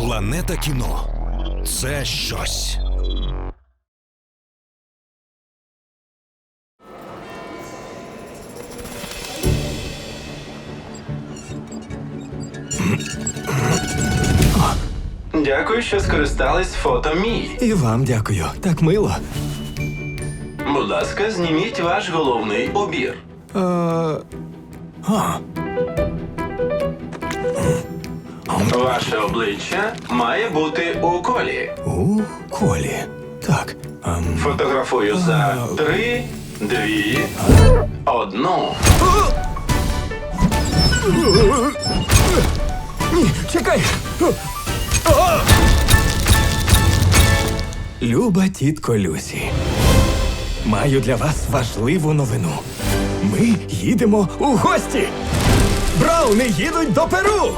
Планета кіно це щось. Дякую, що скористались фото мій. І вам дякую. Так мило. Будь ласка, зніміть ваш головний убір. Е, а, Ваше обличчя має бути у колі. у колі. Так. ем, Фотографую за три, дві, одну. Ні, чекай. Люба тітко Люсі. Маю для вас важливу новину. Ми їдемо у гості. Брауни їдуть до Перу.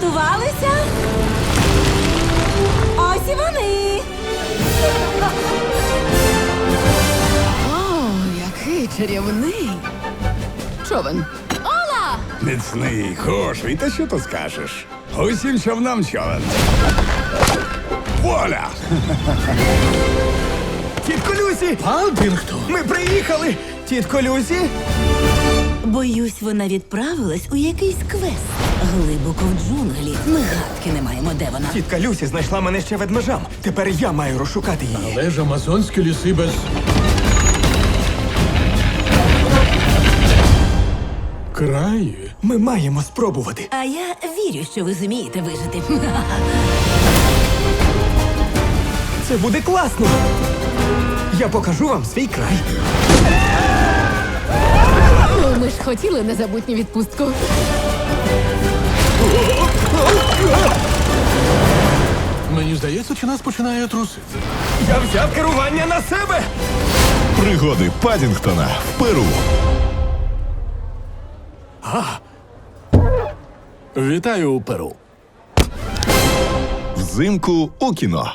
Приготувалися? Ось і вони. О, який чарівний. Човен. Ола! Міцний, хороший, та що то скажеш? Усім човнам човен. Воля! Тітко Люсі! Палпінгтон! Ми приїхали! Тітко Люсі! Боюсь, вона відправилась у якийсь квест. Глибоко в джунглі. Ми гадки не маємо, де вона. Тітка Люсі знайшла мене ще ведмежам. Тепер я маю розшукати її. Але ж амазонські ліси без. Краї. Ми маємо спробувати. А я вірю, що ви зумієте вижити. Це буде класно. Я покажу вам свій край. Ну, ми ж хотіли незабутню відпустку. Мені здається, чи нас починає трусити. Я взяв керування на себе. Пригоди Падінгтона в Перу. Вітаю у Перу. Взимку у кіно.